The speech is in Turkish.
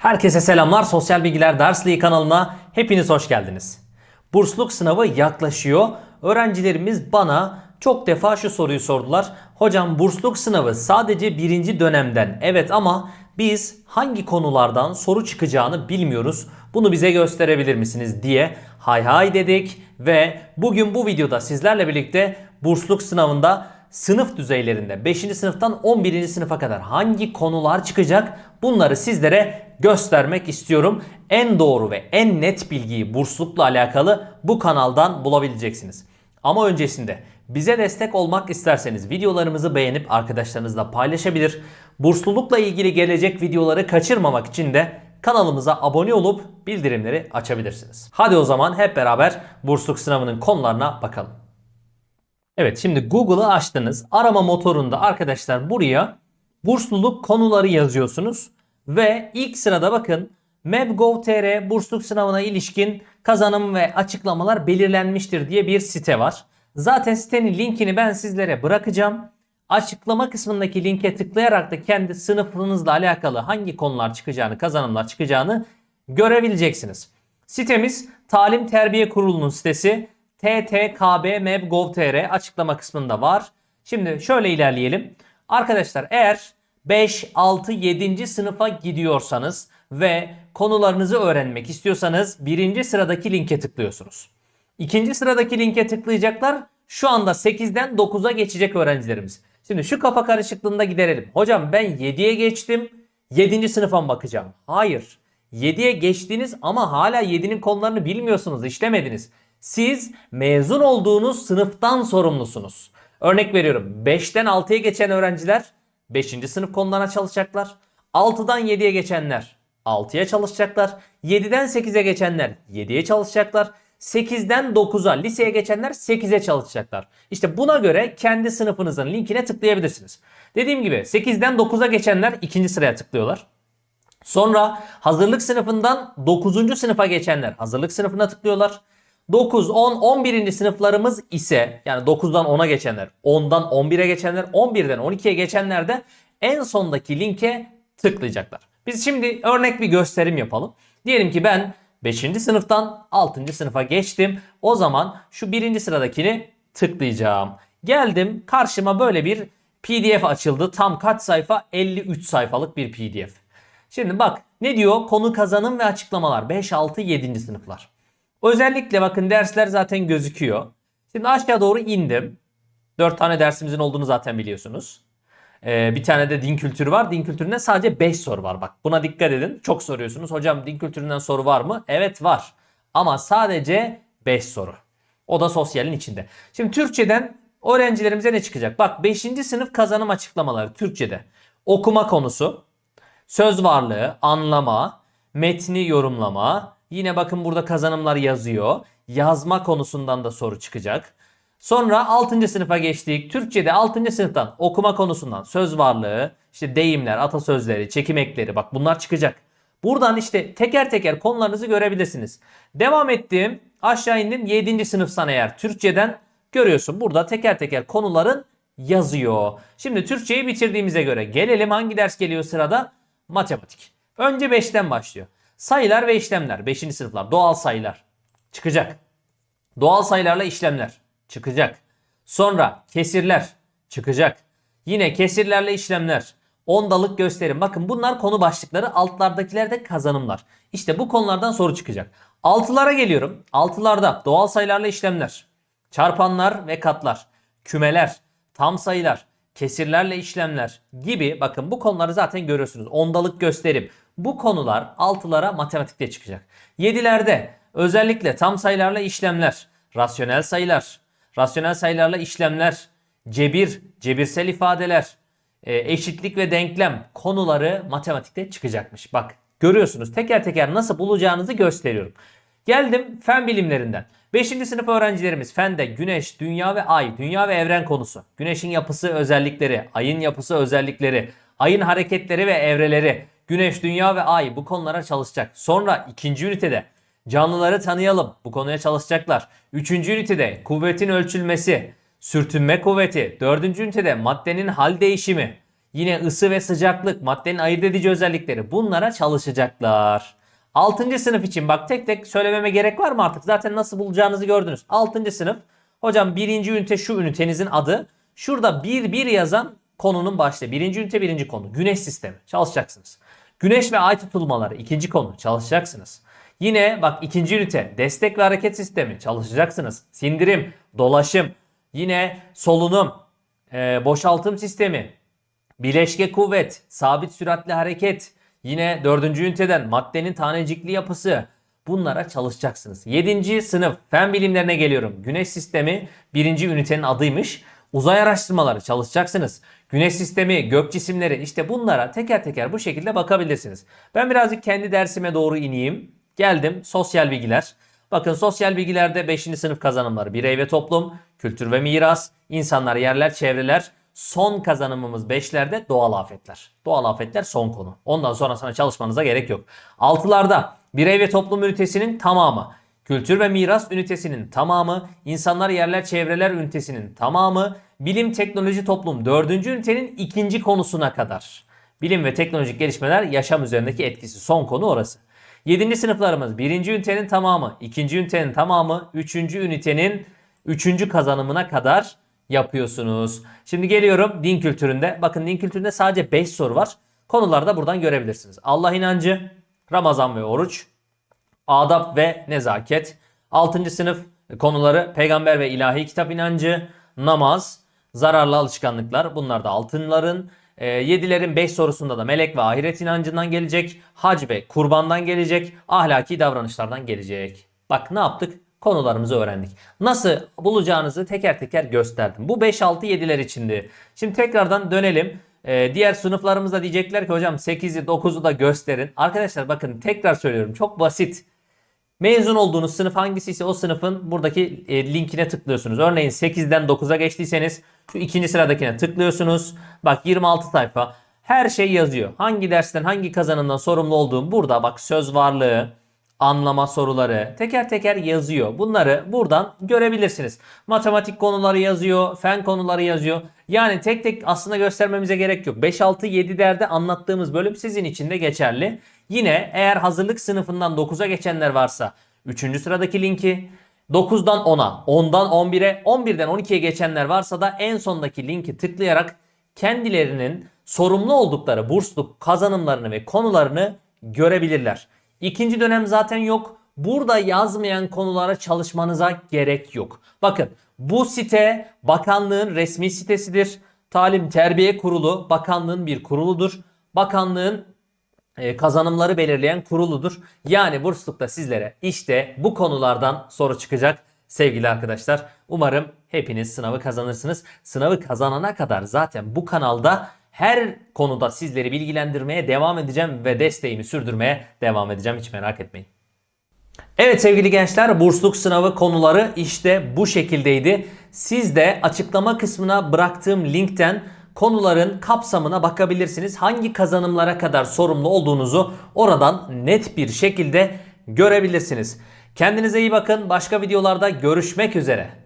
Herkese selamlar. Sosyal Bilgiler Dersliği kanalına hepiniz hoş geldiniz. Bursluluk sınavı yaklaşıyor. Öğrencilerimiz bana çok defa şu soruyu sordular. Hocam bursluluk sınavı sadece birinci dönemden. Evet ama biz hangi konulardan soru çıkacağını bilmiyoruz. Bunu bize gösterebilir misiniz diye hay hay dedik ve bugün bu videoda sizlerle birlikte bursluluk sınavında sınıf düzeylerinde 5. sınıftan 11. sınıfa kadar hangi konular çıkacak bunları sizlere göstermek istiyorum. En doğru ve en net bilgiyi burslulukla alakalı bu kanaldan bulabileceksiniz. Ama öncesinde bize destek olmak isterseniz videolarımızı beğenip arkadaşlarınızla paylaşabilir. Burslulukla ilgili gelecek videoları kaçırmamak için de kanalımıza abone olup bildirimleri açabilirsiniz. Hadi o zaman hep beraber bursluluk sınavının konularına bakalım. Evet şimdi Google'ı açtınız. Arama motorunda arkadaşlar buraya bursluluk konuları yazıyorsunuz. Ve ilk sırada bakın Map.gov.tr bursluluk sınavına ilişkin kazanım ve açıklamalar belirlenmiştir diye bir site var. Zaten sitenin linkini ben sizlere bırakacağım. Açıklama kısmındaki linke tıklayarak da kendi sınıfınızla alakalı hangi konular çıkacağını, kazanımlar çıkacağını görebileceksiniz. Sitemiz Talim Terbiye Kurulu'nun sitesi ttkb.map.gov.tr açıklama kısmında var. Şimdi şöyle ilerleyelim. Arkadaşlar eğer 5, 6, 7. sınıfa gidiyorsanız ve konularınızı öğrenmek istiyorsanız birinci sıradaki linke tıklıyorsunuz. İkinci sıradaki linke tıklayacaklar. Şu anda 8'den 9'a geçecek öğrencilerimiz. Şimdi şu kafa karışıklığında giderelim. Hocam ben 7'ye geçtim. 7. sınıfa mı bakacağım? Hayır. 7'ye geçtiniz ama hala 7'nin konularını bilmiyorsunuz, işlemediniz. Siz mezun olduğunuz sınıftan sorumlusunuz. Örnek veriyorum 5'ten 6'ya geçen öğrenciler 5. sınıf konularına çalışacaklar. 6'dan 7'ye geçenler 6'ya çalışacaklar. 7'den 8'e geçenler 7'ye çalışacaklar. 8'den 9'a liseye geçenler 8'e çalışacaklar. İşte buna göre kendi sınıfınızın linkine tıklayabilirsiniz. Dediğim gibi 8'den 9'a geçenler ikinci sıraya tıklıyorlar. Sonra hazırlık sınıfından 9. sınıfa geçenler hazırlık sınıfına tıklıyorlar. 9, 10, 11. sınıflarımız ise yani 9'dan 10'a geçenler, 10'dan 11'e geçenler, 11'den 12'ye geçenler de en sondaki linke tıklayacaklar. Biz şimdi örnek bir gösterim yapalım. Diyelim ki ben 5. sınıftan 6. sınıfa geçtim. O zaman şu birinci sıradakini tıklayacağım. Geldim karşıma böyle bir PDF açıldı. Tam kaç sayfa? 53 sayfalık bir PDF. Şimdi bak ne diyor? Konu kazanım ve açıklamalar 5, 6, 7. sınıflar. Özellikle bakın dersler zaten gözüküyor. Şimdi aşağı doğru indim. 4 tane dersimizin olduğunu zaten biliyorsunuz. Ee, bir tane de din kültürü var. Din kültüründen sadece 5 soru var. Bak buna dikkat edin. Çok soruyorsunuz. Hocam din kültüründen soru var mı? Evet var. Ama sadece 5 soru. O da sosyalin içinde. Şimdi Türkçeden öğrencilerimize ne çıkacak? Bak 5. sınıf kazanım açıklamaları Türkçede. Okuma konusu, söz varlığı, anlama, metni yorumlama. Yine bakın burada kazanımlar yazıyor. Yazma konusundan da soru çıkacak. Sonra 6. sınıfa geçtik. Türkçe'de 6. sınıftan okuma konusundan söz varlığı, işte deyimler, atasözleri, çekim ekleri bak bunlar çıkacak. Buradan işte teker teker konularınızı görebilirsiniz. Devam ettim. Aşağı indim. 7. sınıfsan eğer Türkçeden görüyorsun. Burada teker teker konuların yazıyor. Şimdi Türkçeyi bitirdiğimize göre gelelim hangi ders geliyor sırada? Matematik. Önce 5'ten başlıyor. Sayılar ve işlemler. 5. sınıflar. Doğal sayılar. Çıkacak. Doğal sayılarla işlemler. Çıkacak. Sonra kesirler. Çıkacak. Yine kesirlerle işlemler. Ondalık gösterim. Bakın bunlar konu başlıkları. Altlardakiler de kazanımlar. İşte bu konulardan soru çıkacak. Altılara geliyorum. Altılarda doğal sayılarla işlemler. Çarpanlar ve katlar. Kümeler. Tam sayılar. Kesirlerle işlemler gibi bakın bu konuları zaten görüyorsunuz. Ondalık gösterim. Bu konular altılara matematikte çıkacak. Yedilerde özellikle tam sayılarla işlemler, rasyonel sayılar, rasyonel sayılarla işlemler, cebir, cebirsel ifadeler, e, eşitlik ve denklem konuları matematikte çıkacakmış. Bak görüyorsunuz teker teker nasıl bulacağınızı gösteriyorum. Geldim fen bilimlerinden. 5. sınıf öğrencilerimiz fende güneş, dünya ve ay, dünya ve evren konusu. Güneşin yapısı, özellikleri, ayın yapısı, özellikleri, ayın hareketleri ve evreleri, güneş, dünya ve ay bu konulara çalışacak. Sonra ikinci ünitede canlıları tanıyalım. Bu konuya çalışacaklar. Üçüncü ünitede kuvvetin ölçülmesi, sürtünme kuvveti. Dördüncü ünitede maddenin hal değişimi. yine ısı ve sıcaklık, maddenin ayırt edici özellikleri bunlara çalışacaklar. 6. sınıf için bak tek tek söylememe gerek var mı artık? Zaten nasıl bulacağınızı gördünüz. 6. sınıf hocam birinci ünite şu ünitenizin adı. Şurada 1 1 yazan konunun başlığı. Birinci ünite birinci konu. Güneş sistemi çalışacaksınız. Güneş ve ay tutulmaları ikinci konu çalışacaksınız. Yine bak ikinci ünite destek ve hareket sistemi çalışacaksınız. Sindirim, dolaşım, yine solunum, e, boşaltım sistemi, bileşke kuvvet, sabit süratli hareket, yine dördüncü üniteden maddenin tanecikli yapısı bunlara çalışacaksınız. Yedinci sınıf fen bilimlerine geliyorum. Güneş sistemi birinci ünitenin adıymış. Uzay araştırmaları çalışacaksınız. Güneş sistemi, gök cisimleri işte bunlara teker teker bu şekilde bakabilirsiniz. Ben birazcık kendi dersime doğru ineyim. Geldim sosyal bilgiler. Bakın sosyal bilgilerde 5. sınıf kazanımları birey ve toplum, kültür ve miras, insanlar, yerler, çevreler. Son kazanımımız 5'lerde doğal afetler. Doğal afetler son konu. Ondan sonrasına çalışmanıza gerek yok. 6'larda birey ve toplum ünitesinin tamamı. Kültür ve miras ünitesinin tamamı, insanlar, yerler, çevreler ünitesinin tamamı, bilim, teknoloji, toplum 4. ünitenin ikinci konusuna kadar. Bilim ve teknolojik gelişmeler yaşam üzerindeki etkisi son konu orası. 7. sınıflarımız 1. ünitenin tamamı, 2. ünitenin tamamı, 3. ünitenin 3. kazanımına kadar yapıyorsunuz. Şimdi geliyorum din kültüründe. Bakın din kültüründe sadece 5 soru var. Konuları da buradan görebilirsiniz. Allah inancı, Ramazan ve oruç, adab ve nezaket. 6. sınıf konuları peygamber ve ilahi kitap inancı, namaz, zararlı alışkanlıklar. Bunlar da altınların. 7'lerin 5 sorusunda da melek ve ahiret inancından gelecek. Hac ve kurbandan gelecek. Ahlaki davranışlardan gelecek. Bak ne yaptık? Konularımızı öğrendik. Nasıl bulacağınızı teker teker gösterdim. Bu 5, 6, 7'ler içindi. Şimdi tekrardan dönelim. Ee, diğer sınıflarımızda diyecekler ki hocam 8'i 9'u da gösterin. Arkadaşlar bakın tekrar söylüyorum çok basit. Mezun olduğunuz sınıf hangisiyse o sınıfın buradaki e, linkine tıklıyorsunuz. Örneğin 8'den 9'a geçtiyseniz şu ikinci sıradakine tıklıyorsunuz. Bak 26 sayfa. Her şey yazıyor. Hangi dersten hangi kazanımdan sorumlu olduğum burada bak söz varlığı, anlama soruları teker teker yazıyor. Bunları buradan görebilirsiniz. Matematik konuları yazıyor, fen konuları yazıyor. Yani tek tek aslında göstermemize gerek yok. 5 6 7 derde anlattığımız bölüm sizin için de geçerli. Yine eğer hazırlık sınıfından 9'a geçenler varsa 3. sıradaki linki 9'dan 10'a, 10'dan 11'e, 11'den 12'ye geçenler varsa da en sondaki linki tıklayarak kendilerinin sorumlu oldukları bursluk kazanımlarını ve konularını görebilirler. İkinci dönem zaten yok. Burada yazmayan konulara çalışmanıza gerek yok. Bakın bu site bakanlığın resmi sitesidir. Talim Terbiye Kurulu bakanlığın bir kuruludur. Bakanlığın kazanımları belirleyen kuruludur. Yani burslukta sizlere işte bu konulardan soru çıkacak sevgili arkadaşlar. Umarım hepiniz sınavı kazanırsınız. Sınavı kazanana kadar zaten bu kanalda her konuda sizleri bilgilendirmeye devam edeceğim ve desteğimi sürdürmeye devam edeceğim. Hiç merak etmeyin. Evet sevgili gençler bursluk sınavı konuları işte bu şekildeydi. Siz de açıklama kısmına bıraktığım linkten konuların kapsamına bakabilirsiniz. Hangi kazanımlara kadar sorumlu olduğunuzu oradan net bir şekilde görebilirsiniz. Kendinize iyi bakın. Başka videolarda görüşmek üzere.